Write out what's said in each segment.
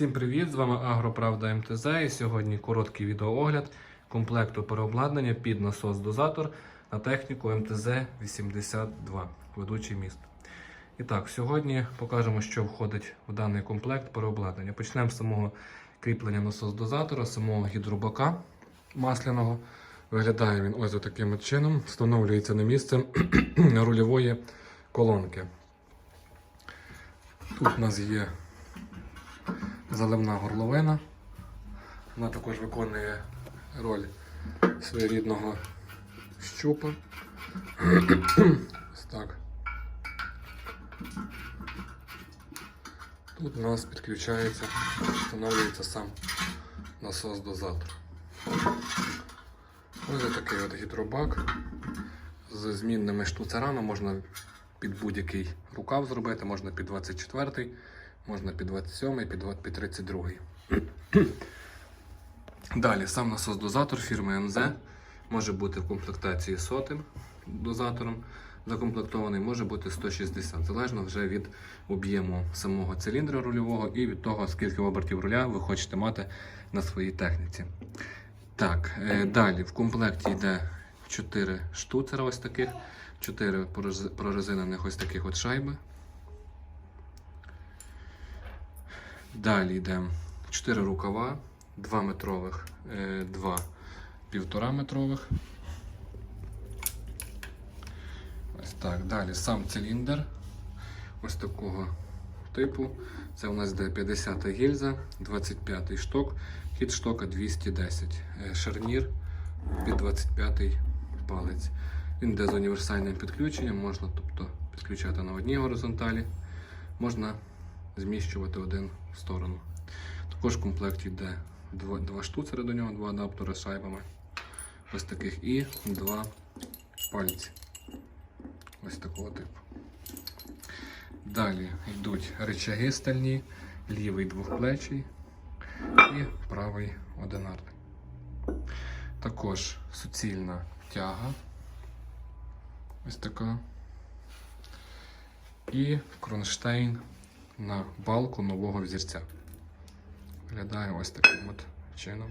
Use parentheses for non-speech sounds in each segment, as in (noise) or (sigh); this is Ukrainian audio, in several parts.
Всім привіт! З вами Агроправда МТЗ і сьогодні короткий відеоогляд комплекту переобладнання під насос-дозатор на техніку МТЗ-82, ведучий міст. І так, сьогодні покажемо, що входить в даний комплект переобладнання. Почнемо з самого кріплення насос-дозатора, самого гідробака масляного. Виглядає він ось таким чином, встановлюється на місце (clears throat) рульової колонки. Тут у нас є заливна горловина. Вона також виконує роль своєрідного щупа. Так. Тут у нас підключається, встановлюється сам насос-дозатор. Ось такий от гідробак з змінними штуцерами можна під будь-який рукав зробити, можна під 24, можна під 27 під під 32 (clears throat) Далі сам насос-дозатор фірми МЗ може бути в комплектації сотим дозатором закомплектований, може бути 160, залежно вже від об'єму самого циліндра рульового і від того, скільки обертів руля ви хочете мати на своїй техніці. Так, е, далі в комплекті йде 4 штуцера ось таких, 4 прорез- прорезинених ось таких от шайби. Далі йде 4 рукава, 2 метрових, 2 півтора метрових. Ось так. Далі сам циліндр ось такого типу. Це у нас йде 50 гільза, 25 шток, хід штока 210, е, шарнір під 25 палець. Він йде з універсальним підключенням, можна тобто, підключати на одній горизонталі, можна зміщувати один в сторону. Також в комплекті йде два, два штуцери до нього, два адаптери з шайбами. Ось таких і два пальці. Ось такого типу. Далі йдуть рычаги стальні, лівий двохплечий і правий одинарний. Також суцільна тяга. Ось така. І кронштейн на балку нового взірця. Виглядає ось таким от чином.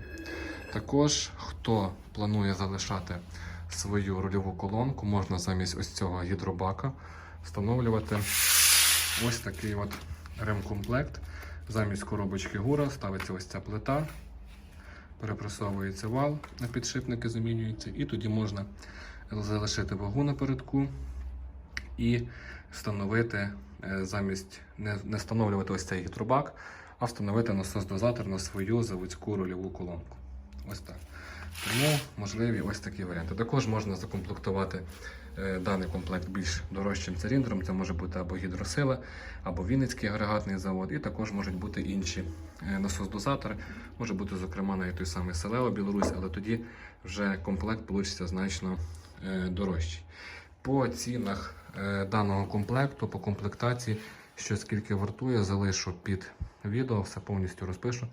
Також, хто планує залишати свою рульову колонку, можна замість ось цього гідробака встановлювати ось такий от ремкомплект. Замість коробочки гура ставиться ось ця плита, перепресовується вал на підшипники, замінюється, і тоді можна залишити вагу напередку і встановити замість не, не встановлювати ось цей гідробак, а встановити насос-дозатор на свою заводську рульову колонку. Ось так. Тому можливі ось такі варіанти. Також можна закомплектувати е, даний комплект більш дорожчим циліндром. Це може бути або гідросила, або Вінницький агрегатний завод, і також можуть бути інші е, насос-дозатори. Може бути, зокрема, навіть той самий Селео Білорусь, але тоді вже комплект вийде значно е, дорожчий. По цінах е, даного комплекту, по комплектації, що скільки вартує, залишу під відео, все повністю розпишу,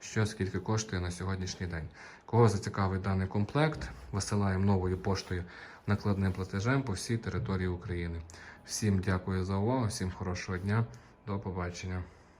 що скільки коштує на сьогоднішній день. Кого зацікавить даний комплект, висилаємо новою поштою накладним платежем по всій території України. Всім дякую за увагу, всім хорошого дня, до побачення.